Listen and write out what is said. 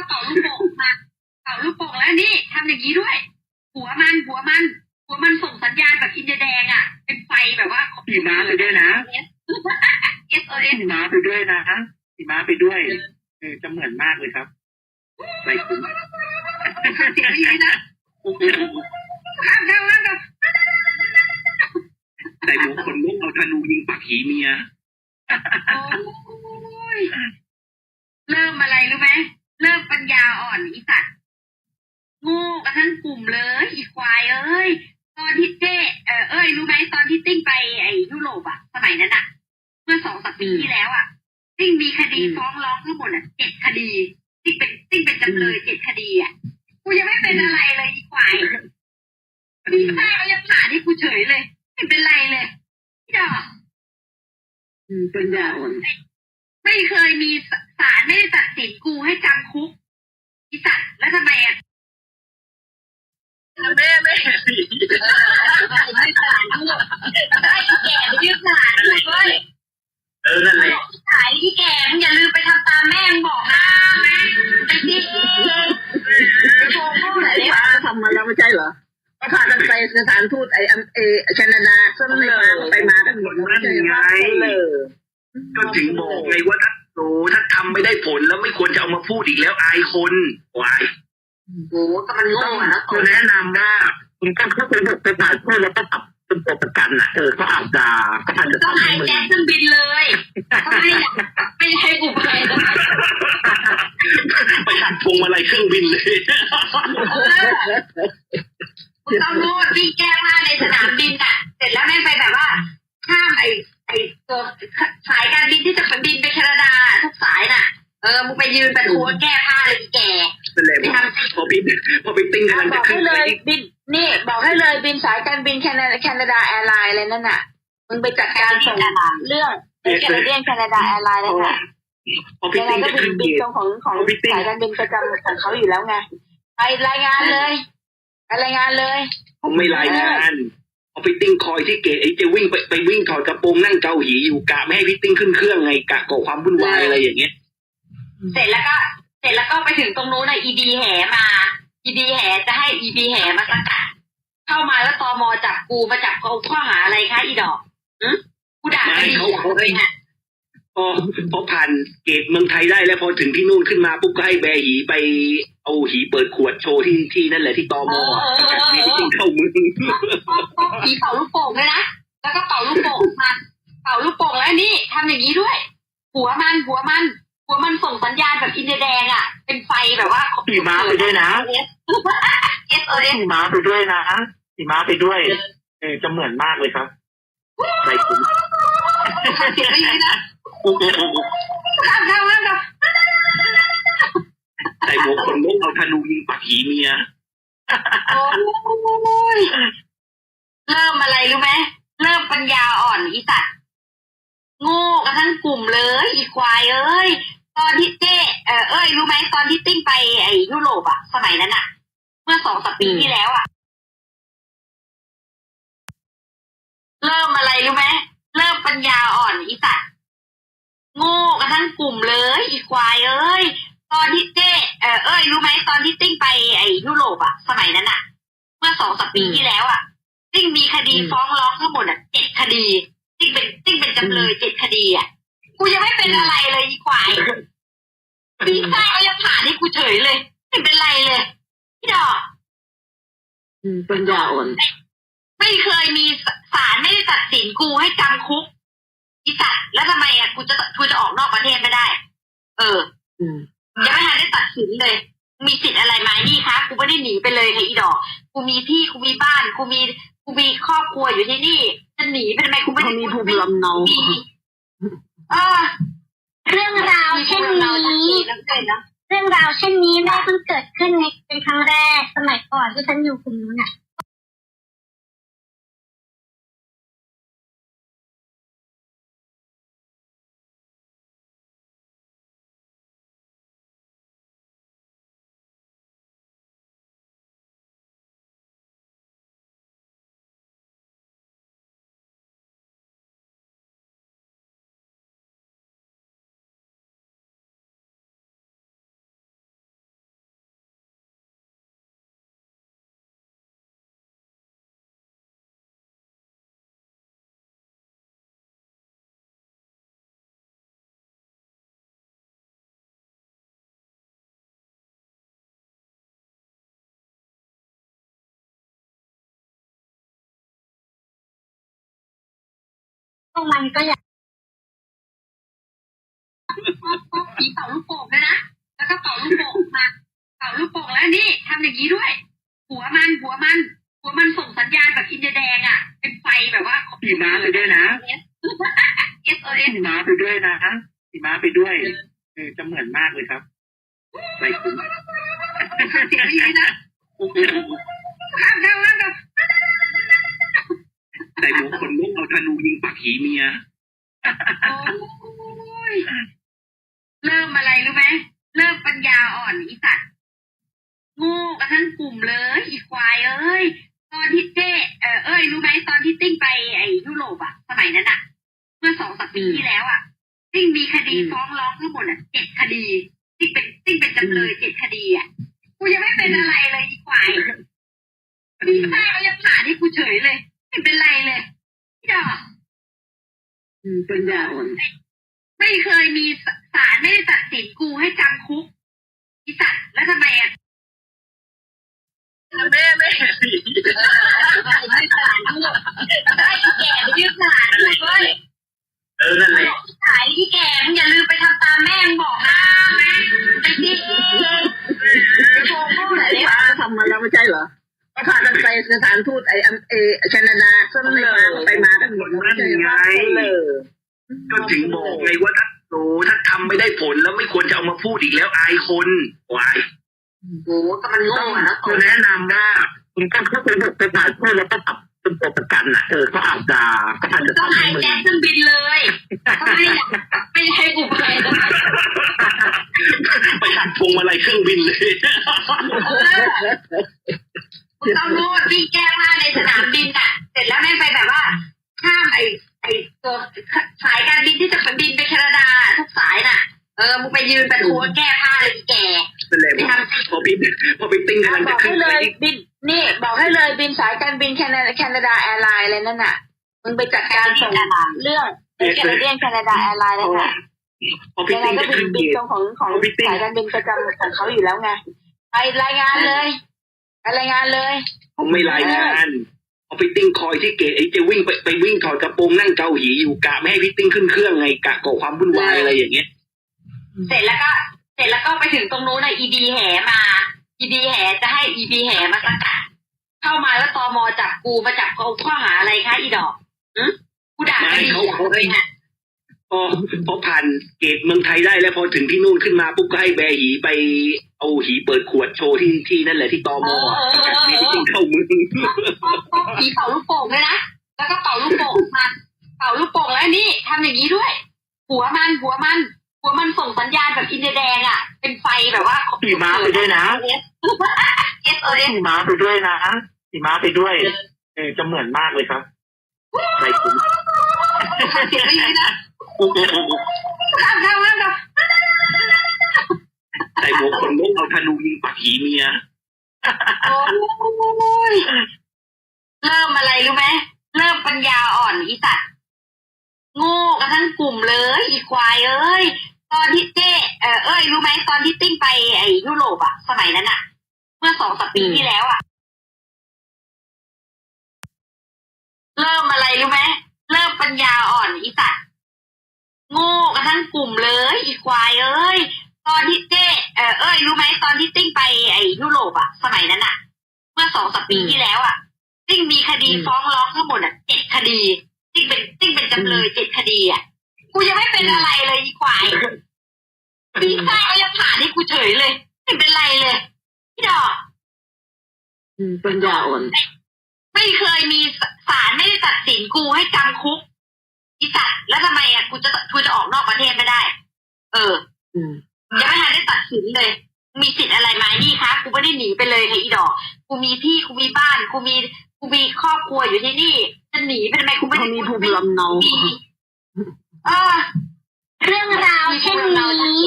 ก็เป่าลูกโป่งมาเป่าลูกโป่งแล้วนี่ทำอย่างนี้ด้วย หัวมันหัวมันหัวมันส่งสัญญาณแบบอินเดียแดงอะ เป็นไฟแบบว่าขี่ม้าไปด้วยนะเอสโอเอสขี่ม้าไปด้วยนะขี่ม้าไปด้วยเออจะเหมือนมากเลยครับไปถึงเสียงไม่ดีนะข้ามข้ามข้ามข้ามใส่หมวกคนม่วงเอาธนูยิงปักหีเมียโอ้ยเริ่มอะไรรู้ไหม เริ่มปัญญาอ่อนอีสัตว์โงูกันทั้งกลุ่มเลยอีควายเอ้ยตอนที่เจ้เออเอ้ยรู้ไหมตอนที่ติ้งไปไอ้ยุโรปอะสมัยนั้นอะเมื่อสองสามปีที่แล้วอะติ้งมีคดีฟ้องร้องทั้งหมดอะเจ็ดคดีติ้งเป็นติ้งเป็นจำเลยเจ็ดคดีอะกูยังไม่เป็นอะไรเลยอีควายดีไซน์เขายังผ่านให้กูเฉยเลย ไม่เป็นไรเลยพี่ดอกปัญญาอ่อน ไม่เคยมีศศาลไม่ได้ตัดสินกูให้จำคุกอีสัตว์แล้วทำไมอะแม่แม่ไม่ศาลกูได้อีแก่ไปยืดศาลกูเว้ยเออนั่นแหละขายอีแก่มึงอย่าลืมไปทำตามแม่มึงบอกนะแม่ไปดิไปโชว์พวกไหนเนี่ยทำมาแล้วไม่ใช่เหรอก็พากันไปสถานทูตไอเอเอแคนาดาก็ไปมาไปมากันหมดแล้วไม่ ใช่เหรอเลยก็ถึงบอกไงว่าถ้าโอ้ถ้าทำไม่ได้ผลแล้วไม่ควรจะเอามาพูดอีกแล้วอายคนวายโอ้ก็มันโง่อะนะก็แนะนำว่าคุณก็เข้าไปไปผ่านเพื่อนแล้วก็ปรับเป็นตัวประกันอะเออก็อาจจะก็อาจจะต้องทำให้ให้มันแจ็คเครื่องบินเลยต้องให้ไม่ให้กูไปนะไปหัดพวงมาลัยเครื่องบินเลยมึงต้องโน่นวิ่งแก้ผ้าในสนามบินอะ เสร็จแล้วแม่งไปแบบว่าข้ามไอ้ไอ้ตัว สายการบินที่จะไปบินไปแคนาดาทุกสายน่ะ เออมึงไปยืนประท้วงแก้ผ้าเลยอีแกนั่นแหละพอพี่พอพี่ติ้งกำลังบจะอกขึ้ให้นเลไปยบินนี่ บอกให้เลยบินสายการบินแคนาดาแคนาดาแอร์ไลน์อะไรนั่นน่ะมึงไปจัดการส่งเรื่องแคนาเดียนแคนาดาแอร์ไลน์นั่นน่ะพอพี่ยังไงติ้งก็จะบิขึ้นนบิเกีนยตรงของของสายการบินประจำของเขาอยู่แล้วไงไปรายงานเลยไปรายงานเลยผมไม่รายงาน พิตติ้งคอยที่เกตไอ้จะวิ่งไปไปวิ่งถอดกระโปรงนั่งเกาหีอยู่กะไม่ให้พิตติ้งขึ้นเครื่องไงกะก่อความวุ่นวายอะไรอย่างเงี้ย เสร็จแล้วก็ เสร็จแล้วก็ไปถึงตรงนู้นนะอีบีแหมาอีบีแหจะให้อีบีแหมาสกัดเข้ามาแล้วตมจับกูมาจับกูข้อหาอะไรคะอีดอกหึกูด่าไม่เขาเนี่ยพ อพอผ่านเกตเมืองไทยได้แล้วพอถึงที่นู่นขึ้นมาปุ๊บก็ให้แบร์หีไปเอาหีเปิดขวดโชว์ที่ที่นั่นแหละที่ตมอะสกัดให้พี่ติ้งเข้ามือผีเป่าลูกโป่งด้วยนะแล้วก็เป่าลูกโป่งมาเป่าลูกโป่งแล้วนี่ทำอย่างนี้ด้วย หัวมันหัวมันหัวมันส่งสัญญาณแบบอินเดียแดงอะ เป็นไฟแบบว่าขี่ม้าไปด้วยนะเอสโอเอสขี่ม้าไปด้วยนะขี่ม้าไปด้วย เออจะเหมือนมากเลยครับไปถึง เสียงมันะข้ามข้ามข้ามข้ามใส่หมวกคนเอาธนูยิงปักหีเมียโอ้ยเริ่มอะไรรู้ไหมเริ่มปัญญาอ่อนอีสัตว์โง่กันทั้งกลุ่มเลย อีควายเอ้ย ตอนที่เจ้เออเอ้ยรู้ไหมตอนที่ติ้งไปไอ้ยุโรปอะสมัยนั้นอะเมื่อสองสามปีที่แล้วอะเริ่มอะไรรู้ไหมเริ่มปัญญาอ่อนอีสัตว์ โง่กันทั้งกลุ่มเลย อีควายเอ้ย ตอนที่เจ้เออเอ้ยรู้ไหมตอนที่ติ้งไปไอ้ยุโรปอะสมัยนั้นอะเมื่อสองสามปีที่แล้วอะติ้งมีคดีฟ้องร้องทั้งหมดอะเจ็ดคดี ติ้งเป็นติ้งเป็นจำเลยเจ็ดคดีอะกูยังไม่เป็นอะไรเลยอีควายดีไซน์เขายังผ่านให้กูเฉยเลยไม่เป็นไรเลยพี่ดอกปัญญาอ่อนไม่เคยมีศาลไม่ได้ตัดสินกูให้จำคุก อีสัตว์แล้วทำไมอะกูจะกูจะออกนอกประเทศไม่ได้ เอออืมยังไม่ทันได้ตัดสินเลย มีสิทธิ์อะไรไหมนี่คะกูไม่ได้หนีไปเลยค่ะอีดอกกูมีที่กูมีบ้านกูมีกูมีครอบครัวอยู่ที่นี่จะหนีไปทำไมกูไม่เขาได้มีภูมิลำเนามีเออเรื่องราวเช่นนี้เรื่องราวเช่นนี้แม่เพิ่งเกิดขึ้นในเป็นครั้งแรกสมัยก่อนที่ฉันอยู่กลุ่มนู้นอะ มันก็อยากผีเป่าลูกโป่งด้วยนะ แล้วก็เป่าลูกโป่งมา เป่าลูกโป่งแล้วนี่ทำอย่างนี้ด้วย หัวมันหัวมัน หัวมันส่งสัญญาณแบบอินเดียแดงอะ เป็นไฟแบบว่าขี่ม้าไปด้วยนะเอสโอเอสขี่ม้าไปด้วยนะขี่ม้าไปด้วยเออจะเหมือนมากเลยครับใส่ถุงเสียงอย่างนี้นะห้ามเข้าห้ามเข้า โอ้ยเริ่มอะไรรู้ไหมเริ่มปัญญาอ่อนอีสัตว์โงูกันทั้งกลุ่มเลยอีควายเอ้ยตอนที่เจ้เออเอ้ยรู้ไหมตอนที่ติ้งไปไอ้ยุโรปอะสมัยนั้นอะเมื่อสองสามปีที่แล้วอะติ้งมีคดีฟ้องร้องทั้งหมดอะเจ็ดคดีติ้งเป็นติ้งเป็นจำเลยเจ็ดคดีอะกูยังไม่เป็นอะไรเลยอีควายดีแม่ก็ยังผ่านให้กูเฉยเลย ไม่เป็นไรเลยพี่ดอก ปัญญาอ่อน ไม่เคยมีศศาลไม่ได้ตัดสินกูให้จำคุกอีสัตว์แล้วทำไมอะ แม่แม่ ไม่ศาลกูไอ้แก่ไปยืดศาลเลยเว้ยเออนั่นแหละขายที่แก่มึงอย่าลืมไปทำตามแม่มึงบอกนะแม่ไปดิไปโชว์พูดหน่อยดิป้าทำมาแล้วไม่ใช่เหรอก็พากันไปสถานทูตไอ้อันเอแคนาดาก็ไม่มาก็ไปมากันหมดไม่ใช่ไหมเลยก็ถึงบอกไงว่าถ้าโอ้ถ้าทำไม่ได้ผลแล้วไม่ควรจะเอามาพูดอีกแล้วอายคนวายโอ้ก็มันโง่อะนะคือแนะนำว่า คุณต้องเข้าไปไปถ่ายเพื่อแล้วก็ตับเป็นตัวประกันอะเออก็อาจจะก็อาจจะต้องทำให้ให้มึงแจ็คเครื่องบินเลยไม่อยากไม่ให้กูไปนะไปตัดพวงมาลัยเครื่องบินเลยคุณต้องรู้ว่าพี่แก้ผ้าในสนามบินอะ เสร็จแล้วแม่งไปแบบว่าข้ามไอ้ไอ้ตัวสายการบินที่จะไปบินไปแคนาดาทุกสายน่ะ เออมึงไปยืนเป็นทัวแก้ผ้าเลยอีแกนั่นแหละพอพี่พอพี่ติ้งกำลังบจะอกขึ้ให้นเลไปยบิน นี่บอกให้เลยบินสายการบินแคนาแคนาดาแอร์ไลน์อะไรนั่นน่ะ มึงไปจัดการส่งเรื่องแคนาเดียนแคนาดาแอร์ไลน์นั่นน่ะพอพี่ยังไงติ้งก็จะบินขึ้นบิเกีนยตรงของของพี่ติ้งสายการบินประจำของเขาอยู่แล้วไงไปรายงานเลยไปรายงานเลยผมไม่รายงานพอพี่ติ้งคอยที่เกตไอ้จะวิ่งไปไปวิ่งถอดกระโปรงนั่งเกาหลีอยู่กะไม่ให้พี่ติ้งขึ้นเครื่องไงกะก่อความวุ่นวายอะไรอย่างเงี้ย เสร็จแล้วก็ เสร็จแล้วก็ไปถึงตรงนู้นน่ะอีดีแหมา อีดีแหจะให้อีดีแหมาสกัดเข้ามาแล้วตอมอจับกูมาจับเขาข้อหาอะไรคะอีดอกหึกูด่าไม่ดีอะเลยน่ะพอพอผ่านเกตเมืองไทยได้แล้วพอถึงที่นู่นขึ้นมาปุ๊บก็ให้แบร์หีไปเอาหีเปิดขวดโชว์ที่ที่นั่นแหละที่ตอมอะประกาศมีพี่ติ้งเข้ามือผีเป่าลูกโป่งด้วยนะแล้วก็เป่าลูกโป่งมาเป่าลูกโป่งแล้วนี่ทำอย่างนี้ด้วย หัวมันหัวมัน หัวมันส่งสัญญาณแบบอินเดียแดงอะ เป็นไฟแบบว่าขี่ม้าไปด้วยนะเอสโอเอสขี่ม้าไปด้วยนะขี่ม้าไปด้วยเออจะเหมือนมากเลยครับใส่ถุงเสียงอย่างนี้นะห้ามเข้าห้ามเข้าใส่หมวกคนลุกเอาธนูยิงปักหีเมียโอ้ยเริ่มอะไรรู้ไหมเริ่มปัญญาอ่อนอีสัตว์โง่กันทั้งกลุ่มเลย อีควายเอ้ย ตอนที่เจ้เออเอ้ยรู้ไหมตอนที่ติ้งไปไอ้ยุโรปอะสมัยนั้นอะเมื่อสองสามปีที่แล้วอะเริ่มอะไรรู้ไหมเริ่มปัญญาอ่อนอีสัตว์โง่กันทั้งกลุ่มเลยอีควายเอ้ย ตอนที่เจ้เออเอ้ยรู้ไหมตอนที่ติ้งไปไอ้ยุโรปอะสมัยนั้นอะเมื่อสองสามปีที่แล้วอะติ้งมีคดีฟ้องร้องทั้งหมดอะเจ็ดคดีติ้งเป็นติ้งเป็นจำเลยเจ็ดคดีอะ กูยังไม่เป็นอะไรเลยอีควายปีซ่าก็ยังผ่านให้กูเฉยเลยไม่เป็นไรเลย พี่ดอกปัญญาอ่อนไม่เคยมีศาลไม่ได้ตัดสินกูให้จำคุกอีสัตว์แล้วทำไมอะกูจะกูจะออกนอกประเทศไม่ได้ เอออืมยังไม่ทันได้ตัดสินเลย มีสิทธิ์อะไรไหมนี่คะกูไม่ได้หนีไปเลยค่ะอีดอก กูมีที่กูมีบ้าน กูมีกูมีครอบครัวอยู่ที่นี่จะหนีไปทำไมกูไม่เขาได้มีภูมิลำเนามีเออ เรื่องราวเช่นนี้